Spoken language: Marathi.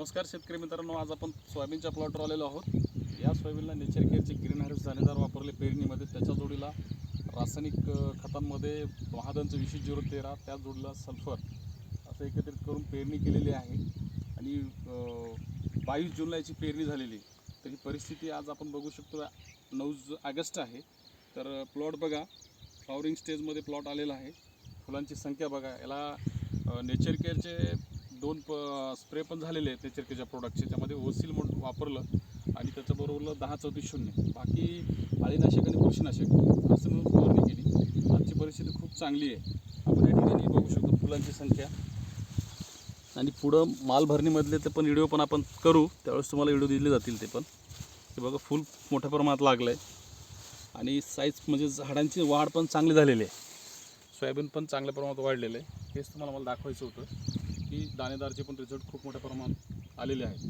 नमस्कार शेतकरी मित्रांनो आज आपण सोयाबीनच्या प्लॉटवर आलेलो आहोत. या सोयाबीनला नेचर केअरचे ग्रीन हार्वेस्ट दाणेदार वापरले पेरणीमध्ये. त्याच्या जोडीला रासायनिक खतांमध्ये महादनचं विशेष झिरो तेरा त्या जोडीला सल्फर असं एकत्रित करून पेरणी केलेली आहे. आणि बावीस जूनला याची पेरणी झालेली. तर ही परिस्थिती आज आपण बघू शकतो. नऊ ऑगस्ट आहे. तर प्लॉट बघा. फ्लॉवरिंग स्टेजमध्ये प्लॉट आलेला आहे. फुलांची संख्या बघा. याला नेचर केअरचे दोन प स्प्रे पण झालेले आहेत नेचरकेच्या प्रोडक्टचे त्यामध्ये ओसिल म्हणून वापरलं आणि त्याच्याबरोबर दहा चौतीस शून्य. बाकी आळीनाशक आणि बुरशीनाशक असं म्हणून फवारणी केली. आजची परिस्थिती खूप चांगली आहे. आपण या ठिकाणी बघू शकतो फुलांची संख्या. आणि पुढं मालभरणीमधले ते पण व्हिडिओ पण आपण करू. त्यावेळेस तुम्हाला व्हिडिओ दिले जातील ते पण. हे बघा फुल मोठ्या प्रमाणात लागलं आहे आणि साईज म्हणजे झाडांची वाढ पण चांगली झालेली आहे. सोयाबीन पण चांगल्या प्रमाणात वाढलेलं आहे. हेच तुम्हाला मला दाखवायचं होतं. की दाणेदारचे पण रिझल्ट खूप मोठ्या प्रमाणात आलेले आहेत.